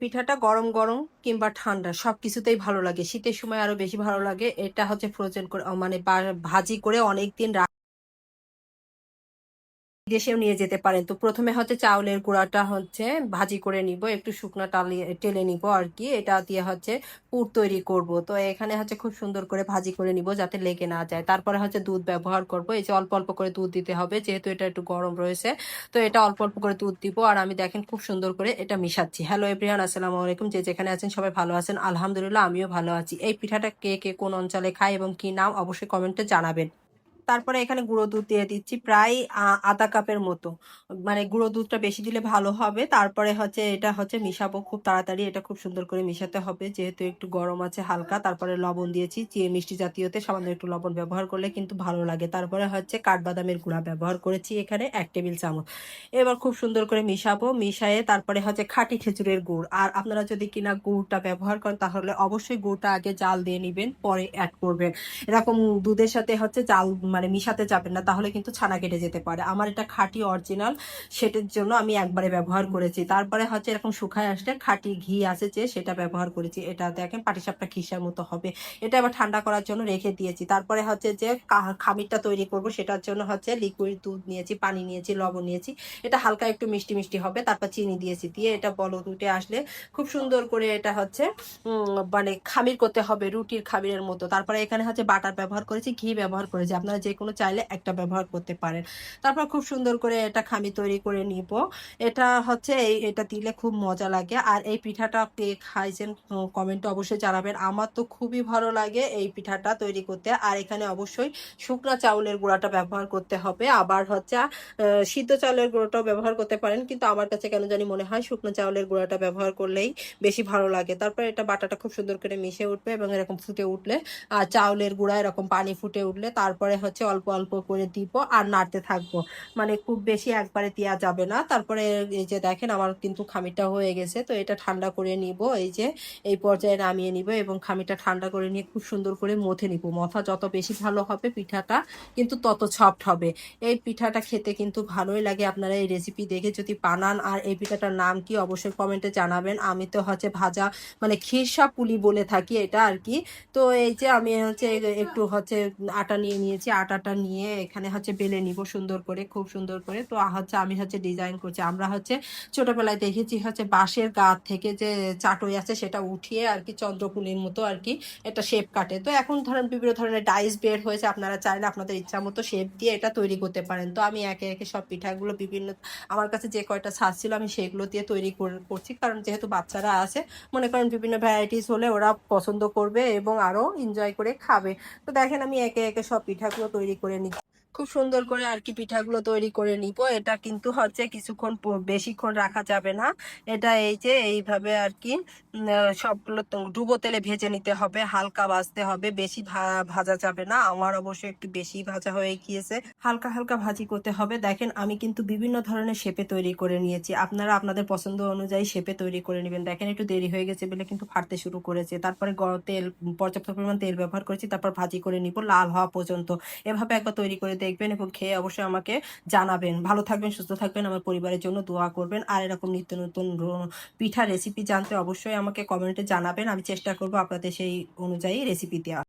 পিঠাটা গরম গরম কিংবা ঠান্ডা সব কিছুতেই ভালো লাগে। শীতের সময় আরও বেশি ভালো লাগে। এটা হচ্ছে ফ্রোজেন করে মানে ভাজি করে অনেকদিন রাখ দেশেও নিয়ে যেতে পারেন। তো প্রথমে হচ্ছে চাউলের গুঁড়াটা হচ্ছে ভাজি করে নিব, একটু শুকনো টালিয়ে, টেলে নিব আর কি এটা দিয়ে হচ্ছে পুর তৈরি করব। তো এখানে হচ্ছে খুব সুন্দর করে ভাজি করে নিব যাতে লেগে না যায়। তারপরে হচ্ছে দুধ ব্যবহার করব। এই যে অল্প অল্প করে দুধ দিতে হবে, যেহেতু এটা একটু গরম রয়েছে। তো এটা অল্প অল্প করে দুধ দিব। আর আমি দেখেন খুব সুন্দর করে এটা মিশাচ্ছি। হ্যালো এভরিওয়ান আসসালামু আলাইকুম। যে যেখানে আছেন সবাই ভালো আছেন। আলহামদুলিল্লাহ, আমিও ভালো আছি। এই পিঠাটা কে কে কোন অঞ্চলে খায় এবং কি নাম অবশ্যই কমেন্টে জানাবেন। তারপরে এখানে গুঁড়ো দুধ দিয়ে দিচ্ছি প্রায় আধা কাপের মতো। মানে গুঁড়ো দুধটা বেশি দিলে ভালো হবে। তারপরে হচ্ছে, এটা হচ্ছে মিশাবো খুব তাড়াতাড়ি। এটা খুব সুন্দর করে মিশাতে হবে। যেহেতু একটু গরম আছে হালকা, তারপরে লবণ দিয়েছি। চিয়ে মিষ্টি জাতীয়তে সামান্য একটু লবণ ব্যবহার করলে কিন্তু ভালো লাগে। তারপরে হচ্ছে কাঠবাদামের গুঁড়া ব্যবহার করেছি এখানে এক টেবিল চামচ। এবার খুব সুন্দর করে মিশাবো। মিশায়ে তারপরে হচ্ছে খাঁটি খেজুরের গুড়। আর আপনারা যদি কিনা গুড়টা ব্যবহার করেন, তাহলে অবশ্যই গুড়টা আগে জাল দিয়ে নেবেন, পরে অ্যাড করবেন। এরকম দুধের সাথে হচ্ছে জাল মানে মিশাতে যাবেন না, তাহলে কিন্তু ছানা কেটে যেতে পারে। আমার এটা খাঁটি অরিজিনাল সেটার জন্য আমি একবারে ব্যবহার করেছি। তারপরে হচ্ছে এরকম শুকায় আসলে খাঁটি ঘি আছে যে, সেটা ব্যবহার করেছি। এটা দেখেন, পাটিসাপটা খিসার মতো হবে। এটা আবার ঠান্ডা করার জন্য রেখে দিয়েছি। তারপরে হচ্ছে যে খামিরটা তৈরি করব, সেটার জন্য হচ্ছে লিকুইড দুধ নিয়েছি, পানি নিয়েছি, লবণ নিয়েছি। এটা হালকা একটু মিষ্টি মিষ্টি হবে, তারপর চিনি দিয়েছি। দিয়ে এটা বলো উঠে আসলে খুব সুন্দর করে এটা হচ্ছে মানে খামির করতে হবে, রুটির খামিরের মতো। তারপরে এখানে হচ্ছে বাটার ব্যবহার করেছি, ঘি ব্যবহার করেছি। আপনারা যে কোনো চাইলে একটা ব্যবহার করতে পারেন। তারপর খুব সুন্দর করে এটা খামি তৈরি করে নিব। এটা হচ্ছে এই, এটা দিলে খুব মজা লাগে। আর এই পিঠাটা কে খাইছেন কমেন্টে অবশ্যই জানাবেন। আমার তো খুবই ভালো লাগে এই পিঠাটা তৈরি করতে। আর এখানে অবশ্যই শুকনো চাউলের গুঁড়াটা ব্যবহার করতে হবে। আবার হচ্ছে সিদ্ধ চাউলের গুঁড়োটাও ব্যবহার করতে পারেন। কিন্তু আমার কাছে কেন জানি মনে হয় শুকনো চাউলের গুঁড়াটা ব্যবহার করলেই বেশি ভালো লাগে। তারপর এটা বাটাটা খুব সুন্দর করে মিশে উঠবে এবং এরকম ফুটে উঠলে আর চাউলের গুঁড়া এরকম পানি ফুটে উঠলে, তারপরে হচ্ছে অল্প অল্প করে দিব আর নাড়তে থাকব। মানে খুব বেশি একবারে দেওয়া যাবে না। তারপরে এই যে দেখেন আমার কিন্তু খামিটা হয়ে গেছে। তো এটা ঠান্ডা করে নিব। এই যে এই পর্যায়ে নামিয়ে নিব এবং খামিটা ঠান্ডা করে নিয়ে খুব সুন্দর করে মথে নিব। মথা যত বেশি ভালো হবে পিঠাটা কিন্তু তত সফট হবে। এই পিঠাটা খেতে কিন্তু ভালোই লাগে। আপনারা এই রেসিপি দেখে যদি বানান আর এই পিঠাটার নাম কি অবশ্যই কমেন্টে জানাবেন। আমি তো হচ্ছে ভাজা মানে খিরসা পুলি বলে থাকি এটা আর কি। তো এই যে আমি হচ্ছে একটু হচ্ছে আটা নিয়ে নিয়েছি। আটাটা নিয়ে এখানে হচ্ছে বেলে নিব সুন্দর করে, খুব সুন্দর করে। তো হচ্ছে আমি হচ্ছে ডিজাইন করছি। আমরা হচ্ছে ছোটবেলায় দেখেছি হচ্ছে বাঁশের গাছ থেকে যে চাটই আছে সেটা উঠিয়ে আর কি চন্দ্রপুলির মতো আর কি এটা শেপ কাটে। তো এখন ধরেন বিভিন্ন ধরনের ডাইস বের হয়েছে, আপনারা চাইলে আপনাদের ইচ্ছা মতো শেপ দিয়ে এটা তৈরি করতে পারেন। তো আমি একে একে সব পিঠাগুলো বিভিন্ন, আমার কাছে যে কয়টা ছাঁচ ছিল আমি সেগুলো দিয়ে তৈরি করে- করছি। কারণ যেহেতু বাচ্চারা আছে, মনে করেন বিভিন্ন ভ্যারাইটিস হলে ওরা পছন্দ করবে এবং আরও এনজয় করে খাবে। তো দেখেন আমি একে একে সব পিঠাগুলো তৈরি করে নিচ্ছি। খুব সুন্দর করে আর কি পিঠাগুলো তৈরি করে নিব। এটা কিন্তু হচ্ছে কিছুক্ষণ বেশিক্ষণ রাখা যাবে না। এটা এই যে এইভাবে আর কি সবগুলো ডুবো তেলে ভেজে নিতে হবে, হালকা ভাজতে হবে। বেশি ভাজা যাবে না। আমার অবশ্যই একটু বেশি ভাজা হয়ে গিয়েছে। হালকা হালকা ভাজি করতে হবে। দেখেন, আমি কিন্তু বিভিন্ন ধরনের শেপে তৈরি করে নিয়েছি। আপনারা আপনাদের পছন্দ অনুযায়ী শেপে তৈরি করে নেবেন। দেখেন, একটু দেরি হয়ে গেছে বলে কিন্তু ফাটতে শুরু করেছে। তারপরে তেল, পর্যাপ্ত পরিমাণ তেল ব্যবহার করেছি, তারপর ভাজি করে নিব লাল হওয়া পর্যন্ত। এভাবে একবার তৈরি করে দেখবেন এবং খেয়ে অবশ্যই আমাকে জানাবেন। ভালো থাকবেন, সুস্থ থাকবেন, আমার পরিবারের জন্য দোয়া করবেন। আর এরকম নিত্য নতুন পিঠা রেসিপি জানতে অবশ্যই আমাকে কমেন্টে জানাবেন। আমি চেষ্টা করব আপনাদের সেই অনুযায়ী রেসিপি দেওয়া